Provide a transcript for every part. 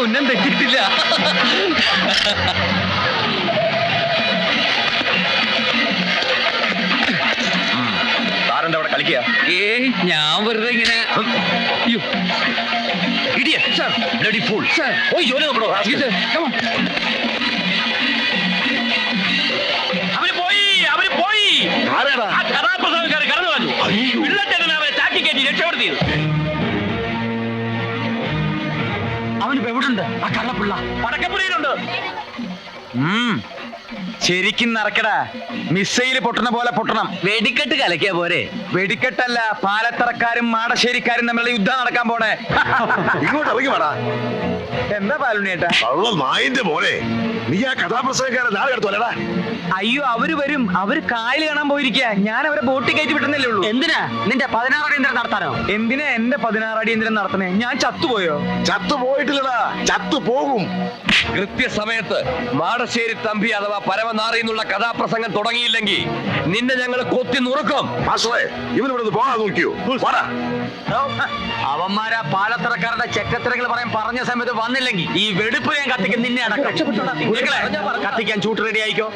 ഉന്നം തെറ്റിയിട്ടില്ല സാറിന്റെ അവിടെ കളിക്കുക ഏ ഞാൻ വെറുതെ ഇങ്ങനെ ഇടിയ സാർ. Bloody fool. സാർ. ഓ ജോലി നോക്കണോ ഇത്, പടക്കപ്പുരയിലുണ്ട് ശരിക്കും നടക്കടാ മിസൈൽ പൊട്ടണ പോലെ പൊട്ടണം. വെടിക്കെട്ട് കലക്കിയ പോരെ. വെടിക്കെട്ടല്ല പാലത്തറക്കാരും മാടശ്ശേരിക്കാരും തമ്മിലുള്ള യുദ്ധം നടക്കാൻ പോണേ. ഇങ്ങോട്ട് ഇറങ്ങി വേടാ. എന്താ പാലുണ്ണിയേട്ടാ പോലെ നായിന്റെ നീ ആ കഥാപ്രസംഗക്കാരൻ നാളെ അയ്യോ അവർ വരും. അവർ കായൽ കാണാൻ പോയിരിക്കുക ഞാൻ അവരെ ബോട്ടിൽ കയറ്റി വിട്ടുന്നല്ലേ ഉള്ളൂ. എന്തിനാ? നിന്റെ പതിനാറ് അടിയന്തരം നടത്താനോ? എന്തിനാ എന്റെ പതിനാറടി എന്തിനാ നടത്തണേ ഞാൻ ചത്തുപോയോ? ചത്തു പോയിട്ടില്ലടാ. ചത്തു പോകും. കൃത്യസമയത്ത് മാടശ്ശേരി തമ്പി അഥവാ പരമനാറി എന്നുള്ള കഥാപ്രസംഗം തുടങ്ങിയില്ലെങ്കിൽ നിന്നെ ഞങ്ങൾ കൊത്തി നുറുക്കും. ഇവനിവിടെ പോകാൻ നോക്കിയോ? വാടാ. അവന്മാരാ പാലത്തറക്കാരുടെ ചെക്കത്തിരകൾ പറയാൻ പറഞ്ഞ സമയത്ത് വന്നില്ലെങ്കിൽ ഈ വെടുപ്പ് ഞാൻ കത്തിക്കും നിന്നെ അടക്കം. കത്തിക്കാൻ ചൂട്ട് റെഡി ആയിക്കോ?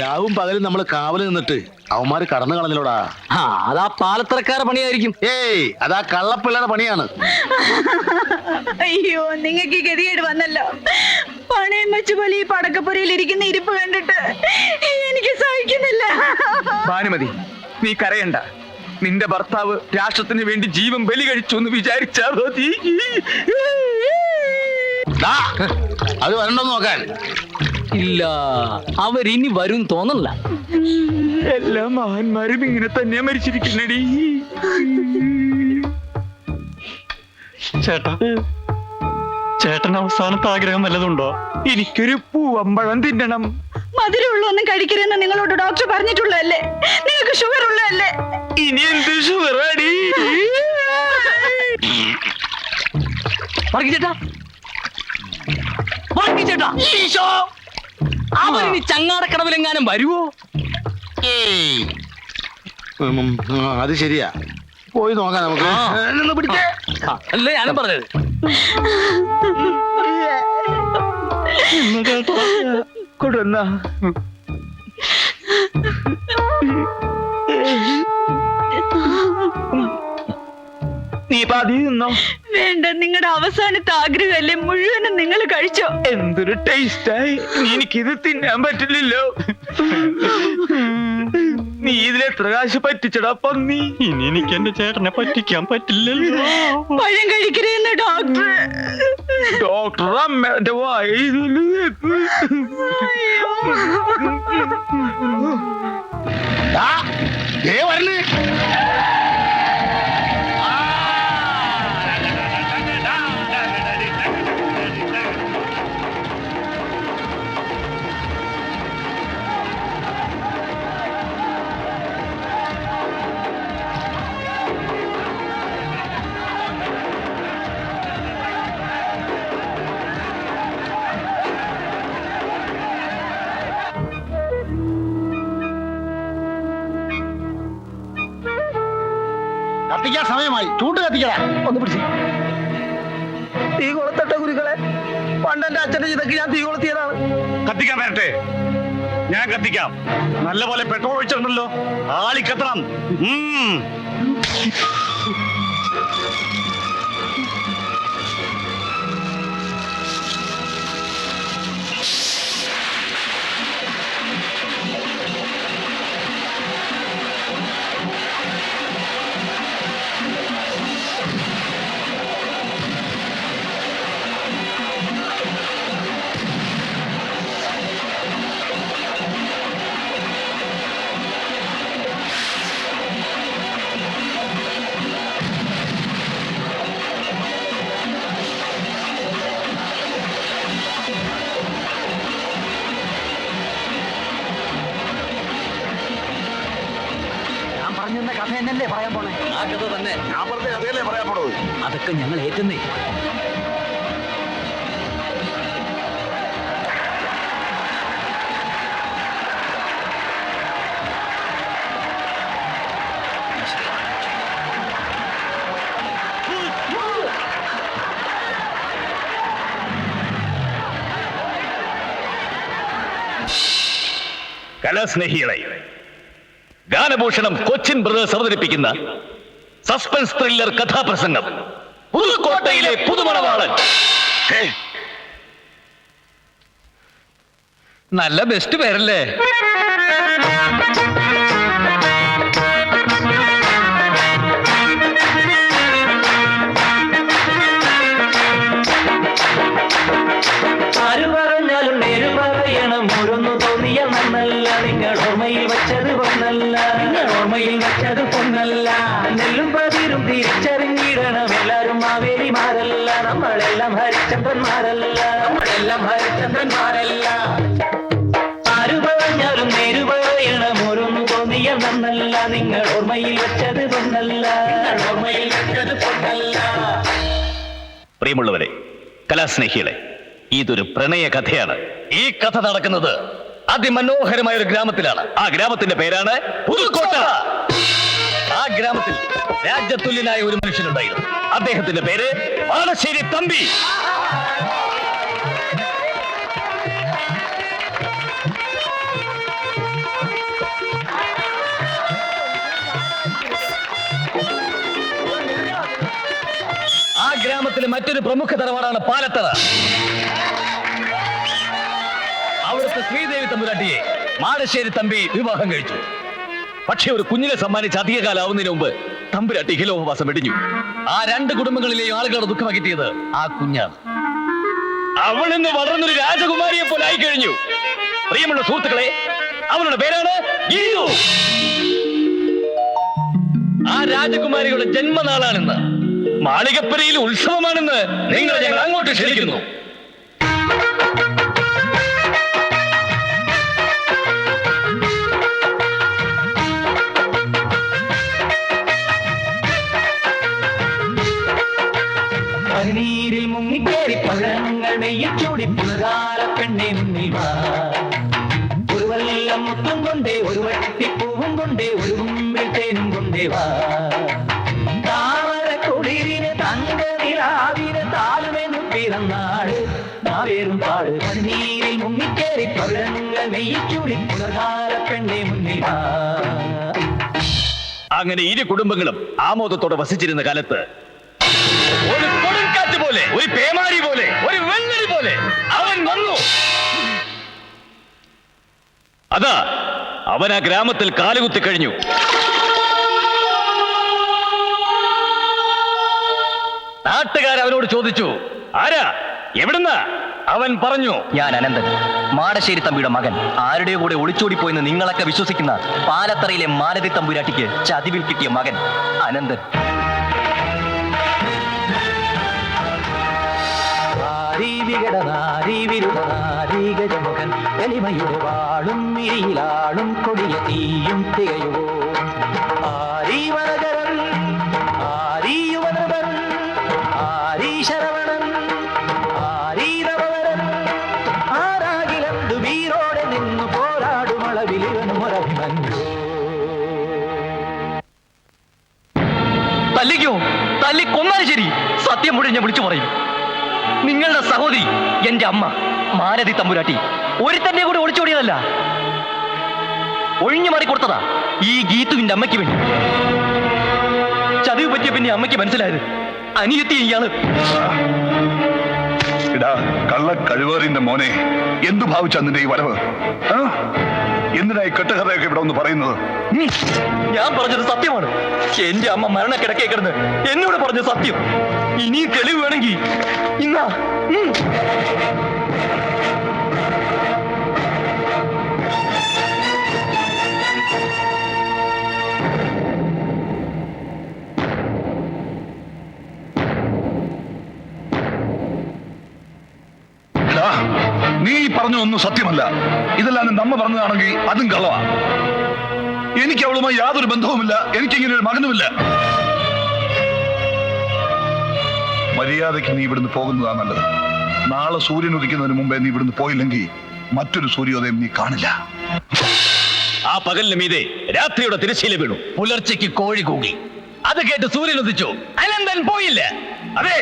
രാവും പകലും നമ്മൾ കാവൽ നിന്നിട്ട് അവന്മാര് കടന്നു കളഞ്ഞിലോടാ ആ അതാ പാലത്തറക്കാരുടെ പണിയായിരിക്കും. ഏയ് അതാ കള്ളപ്പിള്ളയുടെ പണിയാണ്. അയ്യോ നിങ്ങൾക്ക് ഈ ഗതികേട് വന്നല്ലോ. പണയം വെച്ച പോലെ ഈ പടക്കപ്പുരയിൽ ഇരിക്കുന്ന ഇരിപ്പ് കണ്ടിട്ട് എനിക്ക് സഹിക്കുന്നില്ല. ഭാനുമതി നീ കരയണ്ട. നിന്റെ ഭർത്താവ് രാഷ്ട്രത്തിന് വേണ്ടി ജീവൻ ബലി കഴിച്ചു എന്ന് വിചാരിച്ചാ മതി. ദാ, അത് വരണ്ടോ നോക്കാൻ. ഇല്ല. അവരിനി വരും തോന്നല്ല എല്ലാ മഹാന്മാരും ഇങ്ങനെ തന്നെയാ മരിച്ചിരിക്കുന്നടി. ചേട്ടാ ചേട്ടൻ അവസാനത്തെ ആഗ്രഹം വല്ലതുണ്ടോ എനിക്കൊരു പൂവമ്പഴം തിന്നണം. മധുരമുള്ള ഒന്നും കഴിക്കരുതെന്ന് നിങ്ങളോട് ഡോക്ടർ പറഞ്ഞിട്ടുള്ളല്ലേ നിങ്ങൾക്ക് ഷുഗർ ഉള്ളതല്ലേ? ഇനി എന്ത് ഷുഗറാടി ചേട്ടാ. ചേട്ടാ. ഈശോ! അവരിനി ചങ്ങാടക്കടവിലെങ്ങാനും വരുവോ? ഏയ്. ഉം, ഉം, അത് ശരിയാ. പോയി നോക്കാം നമുക്ക്. എന്നെ പിടിച്ചേ. ആ, അല്ലേ ഞാനും പറഞ്ഞത്. കൊടുന്ന നീ പാതി നിന്നോ? വേണ്ട നിങ്ങളുടെ അവസാനത്തെ ആഗ്രഹമല്ലേ മുഴുവനും നിങ്ങൾ കഴിച്ചോ? എന്തൊരു ടേസ്റ്റായി എനിക്കിത് തിന്നാൻ പറ്റില്ലല്ലോ. നീ ഇതിൽ എത്ര കാശ് പറ്റിച്ചടാ പന്നി? ഇനി എനിക്ക് എന്റെ ചേട്ടനെ പറ്റിക്കാൻ പറ്റില്ലല്ലോ. പഴം കഴിക്കരുതെന്ന് ഡോക്ടർ ഡോക്ടർ അമ്മന്റെ വായ. ദേ വരണേ സമയമായി. ചൂട്ട് കത്തിക്കടാ. ഒന്ന് പിടിച്ച്. തീ കൊളുത്തട്ടെ ഗുരുക്കളെ. പണ്ടെന്റെ അച്ഛന്റെ ചിതക്ക് ഞാൻ തീ കൊളുത്തിയതാണ്. കത്തിക്കാൻ വരട്ടെ. ഞാൻ കത്തിക്കാം. നല്ലപോലെ പെട്രോൾ ഒഴിച്ചിട്ടുണ്ടല്ലോ. ആളി പറഞ്ഞിരുന്ന കഥ എന്നല്ലേ പറയാൻ പോണേ? ആ കഥ തന്നെ. ഞാൻ പറഞ്ഞ കഥയല്ലേ പറയാൻ പോണത്? അതൊക്കെ ഞങ്ങൾ ഏറ്റുന്നേ. കലാസ്നേഹികളായി ഗാനഭൂഷണം കൊച്ചിൻ ബ്രദേഴ്സ് അവതരിപ്പിക്കുന്ന സസ്പെൻസ് ത്രില്ലർ കഥാപ്രസംഗം. പുതുക്കോട്ടയിലെ പുതുമണവാളൻ. നല്ല ബെസ്റ്റ് പേരല്ലേ? നമ്മളെല്ലാം ഹരിചന്ദ്രന്മാരല്ല. നമ്മളെല്ലാം ഹരിചന്ദ്രന്മാരല്ല. ആര് പറഞ്ഞാലും നേര് ഓരോന്നു തോന്നിയ നന്നല്ല. നിങ്ങൾ ഓർമ്മയിൽ വെച്ചത് നിങ്ങൾ ഓർമ്മയിൽ വെച്ചത് പൊന്നല്ല പ്രിയമുള്ളവരെ കലാസ്നേഹികളെ ഇതൊരു പ്രണയ കഥയാണ്. ഈ കഥ നടക്കുന്നത് അതിമനോഹരമായ ഒരു ഗ്രാമത്തിലാണ്. ആ ഗ്രാമത്തിന്റെ പേരാണ് പുതുക്കോട്ട. ആ ഗ്രാമത്തിൽ രാജ്യത്തുല്യനായ ഒരു മനുഷ്യനുണ്ടായിരുന്നു. അദ്ദേഹത്തിന്റെ പേര് ബാലശ്ശേരി തമ്പി. ആ ഗ്രാമത്തിലെ മറ്റൊരു പ്രമുഖ തറവാടാണ് പാലത്തറ. അവിടുത്തെ ശ്രീദേവി തമ്പുരാട്ടിയെ മാടശ്ശേരി തമ്പി വിവാഹം കഴിച്ചു. പക്ഷെ ഒരു കുഞ്ഞിനെ സമ്മാനിച്ച് അധികകാലാവുന്നതിന് മുമ്പ് തമ്പുരാട്ടി ഹിലോപവാസം വെടിഞ്ഞു. ആ രണ്ട് കുടുംബങ്ങളിലെയും ആളുകളെ ദുഃഖമാക്കിത്തിയത് ആ കുഞ്ഞാണ്. അവൾ ഇന്ന് വളർന്നൊരു രാജകുമാരിയെ പോലെ ആയി കഴിഞ്ഞു പ്രിയമുള്ള സുഹൃത്തുക്കളെ അവളുടെ പേരാണ് ആ രാജകുമാരിയുടെ ജന്മനാളാണെന്ന്. മാളികപ്പുരയിൽ ഉത്സവമാണെന്ന് നിങ്ങൾ ഞങ്ങൾ അങ്ങോട്ട് ക്ഷണിക്കുന്നു. പഴങ്ങൾ നെയ്യിൽ ചൂടി പുലകാല പെണ്ണെ മുന്നിൽ വാ ഒരു കൊണ്ടേ ഒരു വട്ടിപ്പൂവും കൊണ്ടേ ഒരു മുമ്പിൽ തേനും കൊണ്ടേ വാ. താമര കുളിരിന് തങ്ക നിലാവിന് താലുമെന്ന് പിറന്നാട് നാവേറും പാട്. പനിനീരിൽ മുങ്ങിക്കേറി പഴങ്ങൾ നെയ്യിൽ ചൂടി പുലകാല പെണ്ണെ മുന്നിൽ വാ. അങ്ങനെ ഇരു കുടുംബങ്ങളും ആമോദത്തോടെ വസിച്ചിരുന്ന കാലത്ത് ഒരു കൊടുങ്കാറ്റ് പോലെ ഒരു പേമാരി പോലെ ഒരു പോലെ അവൻ വന്നു. അതാ അവൻ ആ ഗ്രാമത്തിൽ കാലുകുത്തി കഴിഞ്ഞു. നാട്ടുകാർ അവനോട് ചോദിച്ചു ആരാ? എവിടുന്ന? അവൻ പറഞ്ഞു ഞാൻ അനന്തൻ മാടശ്ശേരി തമ്പിയുടെ മകൻ. ആരുടെ കൂടെ ഒളിച്ചോടി ഒളിച്ചോടിപ്പോയെന്ന് നിങ്ങളൊക്കെ വിശ്വസിക്കുന്ന പാലത്തറയിലെ മാലതി തമ്പുരാട്ടിക്ക് ചതിവിൽ കിട്ടിയ മകൻ അനന്തൻ. விரியடதாரி விருதாரி கஜமுகன் எளிமையுடு வாழும் மிரியிலாளும் கொடிய தீயும் திகையோ ஆரி നിങ്ങളുടെ എന്റെ അമ്മ മാലതി തമ്പുരാട്ടി. ഒരുത്തന്റെ കൂടെ ഒളിച്ചോടിയതല്ല ഒഴിഞ്ഞു മാറി കൊടുത്തതാ ഈ ഗീതുവിന്റെ അമ്മയ്ക്ക് വേണ്ടി. ചതിവ് പറ്റിയ പിന്നെ അമ്മയ്ക്ക് മനസ്സിലായത് അനിയത്തി ഇയാൾ. ഇടാ കള്ള കഴിവേറിന്റെ മോനെ എന്തു ഭാവിച്ചു നിന്റെ ഈ വരവ്? ആ? എന്തിനാ ഈ കെട്ടുകഥയൊക്കെ ഇവിടെ ഒന്ന് പറയുന്നത്? ഞാൻ പറഞ്ഞത് സത്യമാണ്. എന്റെ അമ്മ മരണക്കിടക്കേ കിടന്ന് എന്നോട് പറഞ്ഞ സത്യം. ഇനി തെളിവ് വേണമെങ്കിൽ ഇന്നാ. പറഞ്ഞതൊന്നും സത്യമല്ല. ഇതെല്ലാം നിന്റെ അമ്മ പറഞ്ഞതാണെങ്കിൽ അതും കള്ളവാ. എനിക്ക് അവളുമായി യാതൊരു ബന്ധവുമില്ല. എനിക്കിങ്ങനെ ഒരു മകനുമില്ല. മര്യാദയ്ക്ക് നീ ഇവിടുന്ന് പോകുന്നതാ നല്ലത്. നാളെ സൂര്യൻ ഉദിക്കുന്നതിന് മുമ്പേ നീ ഇവിടുന്ന് പോയില്ലെങ്കിൽ മറ്റൊരു സൂര്യോദയം നീ കാണില്ല. ആ പകലിന് മീതെ രാത്രിയുടെ തിരശ്ശീല വീണു. പുലർച്ചയ്ക്ക് കോഴി കൂകി. അത് കേട്ട് സൂര്യൻ ഉദിച്ചു. അനന്തൻ പോയില്ല. അതെ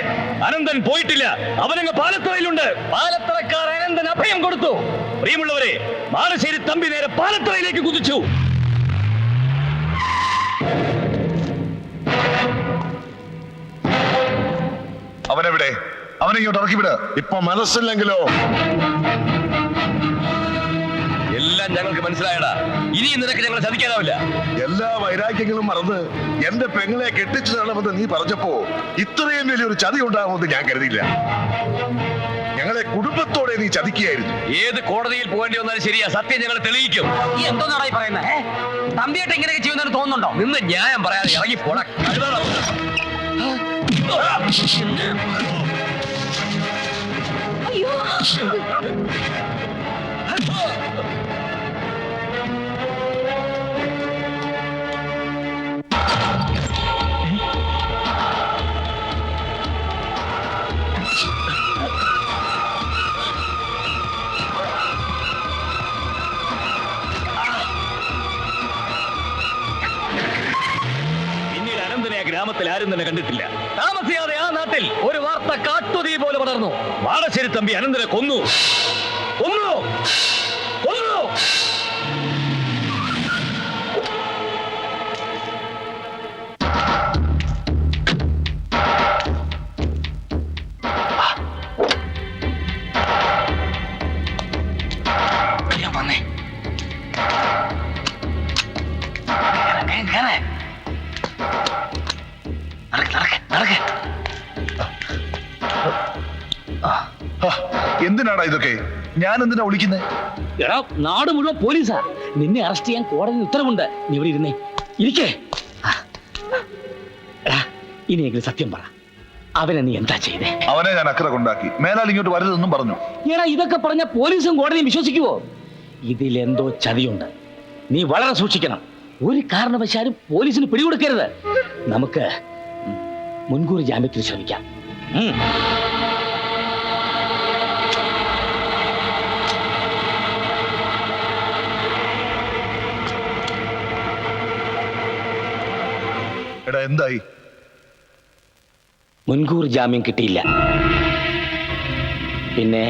അനന്തൻ പോയിട്ടില്ല. അവനങ്ങ് പാലത്തറയിലുണ്ട്. പാലത്തറക്കാർ അനന്തൻ അഭയം കൊടുത്തു. പ്രിയമുള്ളവരെ മാലശ്ശേരി തമ്പി നേരെ പാലത്തറയിലേക്ക് കുതിച്ചു. അവനെവിടെ? അവനെ ഇങ്ങോട്ട് ഇറക്കി വിട്. ഇപ്പൊ മനസ്സില്ലെങ്കിലോ? എല്ലാം ഞങ്ങൾക്ക് മനസ്സിലായടാ. ഇനിയും നിനക്ക് ഞങ്ങളെ ചതിക്കാനാവില്ല എല്ലാ വൈരാഗ്യങ്ങളും മറന്ന് എന്റെ പെങ്ങളെ കെട്ടിച്ചു തരണമെന്ന് നീ പറഞ്ഞപ്പോ ഇത്രയും വലിയൊരു ചതി ഉണ്ടാകുമെന്ന് ഞാൻ കരുതിയില്ല. ഞങ്ങളെ കുടുംബത്തോടെ നീ ചതിക്കുകയായിരുന്നു. ഏത് കോടതിയിൽ പോകേണ്ടി വന്നാലും ശരിയാ. സത്യം ഞങ്ങൾ തെളിയിക്കും. ഈ എന്തോന്നാടാ ഈ പറയുന്നത് തമ്പിയായിട്ട് ഇങ്ങനെയൊക്കെ ചെയ്യുന്നതിന് തോന്നുന്നുണ്ടോ? നിന്ന് ന്യായം പറയാതെ ഇറങ്ങി പോടാ. അയ്യോ. ഗ്രാമത്തിൽ ആരും തന്നെ കണ്ടിട്ടില്ല. താമസിയാതെ ആ നാട്ടിൽ ഒരു വാർത്ത കാട്ടുതീ പോലെ പടർന്നു. വാടശ്ശേരി തമ്പി അനന്തനെ കൊന്നു കൊന്നു. കൊന്നു. ഇതൊക്കെ ഞാൻ എന്തിനാ വിളിക്കുന്നേ? എടാ നാട് മുഴുവൻ പോലീസാ. നിന്നെ അറസ്റ്റ് ചെയ്യാൻ കോടതി ഉത്തരവുണ്ട്. നീ ഇവിടെ ഇരുന്നേ. ഇരിക്കേ. ഇനിയെങ്കിലും സത്യം പറ. അവനെ നീ എന്താ ചെയ്തേ? അവനെ ഞാൻ അക്കരെ കൊണ്ടാക്കി. മേലാൽ ഇങ്ങോട്ട് വരരുതെന്നും പറഞ്ഞു. എടാ ഇതൊക്കെ പറഞ്ഞ പോലീസും കോടതിയും വിശ്വസിക്കുവോ? ഇതിലെന്തോ ചതിയുണ്ട്. നീ വളരെ സൂക്ഷിക്കണം. ഒരു കാരണവശാലും പോലീസിന് പിടികൊടുക്കരുത്. നമുക്ക് മുൻകൂർ ജാമ്യത്തിന് ശ്രമിക്കാം. എടാ എന്തായി? മുൻകൂർ ജാമ്യം കിട്ടിയില്ല. പിന്നെ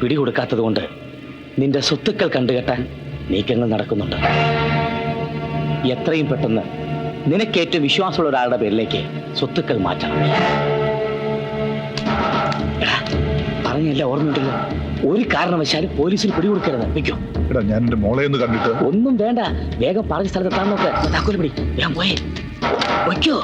പിടികൊടുക്കാത്തത് കൊണ്ട് നിന്റെ സ്വത്തുക്കൾ കണ്ടുകെട്ടാൻ നീക്കങ്ങൾ നടക്കുന്നുണ്ട്. എത്രയും പെട്ടെന്ന് നിനക്ക് ഏറ്റവും വിശ്വാസമുള്ള ഒരാളുടെ പേരിലേക്ക് സ്വത്തുക്കൾ മാറ്റണം. പറഞ്ഞല്ല ഓർമ്മയുണ്ടല്ലോ. ഒരു കാരണവശാലും പോലീസിൽ പിടികൊടുക്കരുത്. വെക്കോ എടാ ഞാൻ എന്റെ മോളെ ഒന്ന് കണ്ടിട്ട് ഒന്നും വേണ്ട. വേഗം പറഞ്ഞ സ്ഥലത്തെത്താൻ നോക്ക്. താക്കോൽ പിടി. വേഗം പോയേ. 我就。